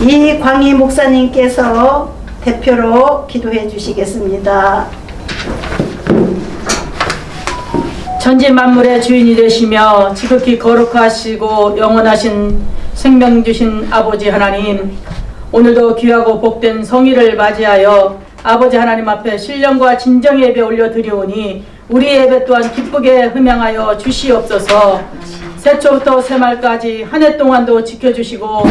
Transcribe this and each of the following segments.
이광희 목사님께서 대표로 기도해 주시겠습니다. 천지 만물의 주인이 되시며 지극히 거룩하시고 영원하신 생명 주신 아버지 하나님 오늘도 귀하고 복된 성의를 맞이하여 아버지 하나님 앞에 신령과 진정의 예배 올려 드리오니 우리 예배 또한 기쁘게 흠양하여 주시옵소서 새초부터 새말까지 한 해 동안도 지켜주시고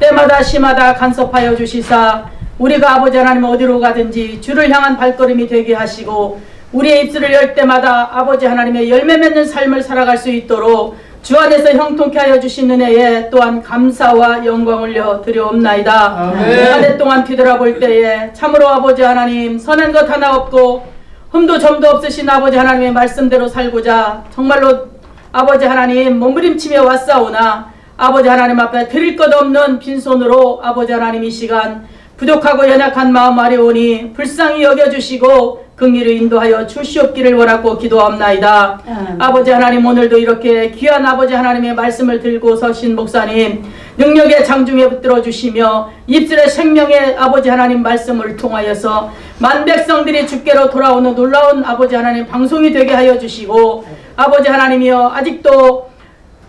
때마다 시마다 간섭하여 주시사 우리가 아버지 하나님 어디로 가든지 주를 향한 발걸음이 되게 하시고 우리의 입술을 열 때마다 아버지 하나님의 열매 맺는 삶을 살아갈 수 있도록 주 안에서 형통케 하여 주신 은혜에 또한 감사와 영광 올려 드려옵나이다. 한 해 동안 뒤돌아볼 때에 참으로 아버지 하나님 선한 것 하나 없고 흠도 점도 없으신 아버지 하나님의 말씀대로 살고자 정말로 아버지 하나님 몸부림치며 왔사오나 아버지 하나님 앞에 드릴 것 없는 빈손으로 아버지 하나님 이 시간 부족하고 연약한 마음 아뢰오니 불쌍히 여겨주시고 긍휼을 인도하여 주시옵기를 원하고 기도합나이다. 아멘. 아버지 하나님 오늘도 이렇게 귀한 아버지 하나님의 말씀을 들고 서신 목사님 능력의 장중에 붙들어 주시며 입술의 생명의 아버지 하나님 말씀을 통하여서 만 백성들이 주께로 돌아오는 놀라운 아버지 하나님 방송이 되게 하여 주시고 아버지 하나님이여 아직도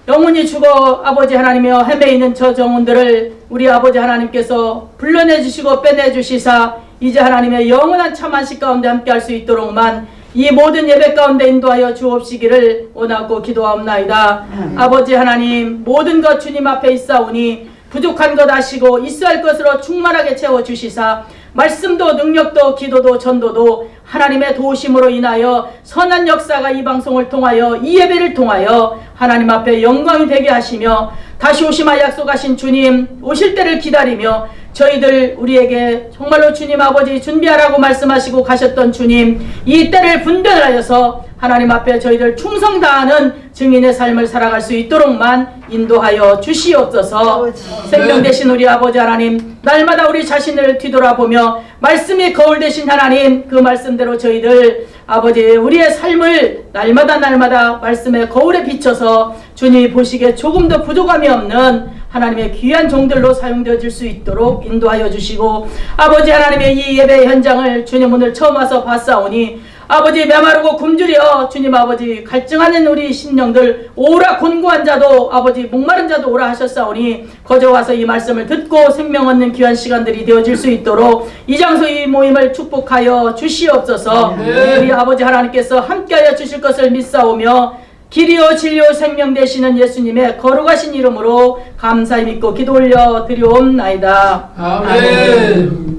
영혼이 죽어 아버지 하나님이여 헤매 있는 저 정혼들을 우리 아버지 하나님께서 불러내 주시고 빼내 주시사 이제 하나님의 영원한 참 안식 가운데 함께 할 수 있도록만 이 모든 예배 가운데 인도하여 주옵시기를 원하고 기도하옵나이다. 아멘. 아버지 하나님 모든 것 주님 앞에 있사오니 부족한 것 아시고 있어야 할 것으로 충만하게 채워 주시사 말씀도 능력도 기도도 전도도 하나님의 도우심으로 인하여 선한 역사가 이 방송을 통하여 이 예배를 통하여 하나님 앞에 영광이 되게 하시며 다시 오시마 약속하신 주님 오실 때를 기다리며 저희들 우리에게 정말로 주님 아버지 준비하라고 말씀하시고 가셨던 주님 이 때를 분별하여서 하나님 앞에 저희들 충성 다하는 증인의 삶을 살아갈 수 있도록만 인도하여 주시옵소서. 생명 되신 우리 아버지 하나님 날마다 우리 자신을 뒤돌아보며 말씀이 거울 되신 하나님 그 말씀대로 저희들 아버지 우리의 삶을 날마다 날마다 말씀의 거울에 비춰서 주님이 보시기에 조금도 부족함이 없는 하나님의 귀한 종들로 사용되어질 수 있도록 인도하여 주시고 아버지 하나님의 이 예배 현장을 주님 오늘 처음 와서 봤사오니 아버지 메마르고 굶주려 주님 아버지 갈증하는 우리 심령들 오라 곤고한 자도 아버지 목마른 자도 오라 하셨사오니 거저 와서 이 말씀을 듣고 생명 얻는 귀한 시간들이 되어질 수 있도록 이 장소 이 모임을 축복하여 주시옵소서 아멘. 우리 아버지 하나님께서 함께하여 주실 것을 믿사오며 길이요 진리요 생명 되시는 예수님의 거룩하신 이름으로 감사히 믿고 기도 올려 드리옵나이다. 아멘.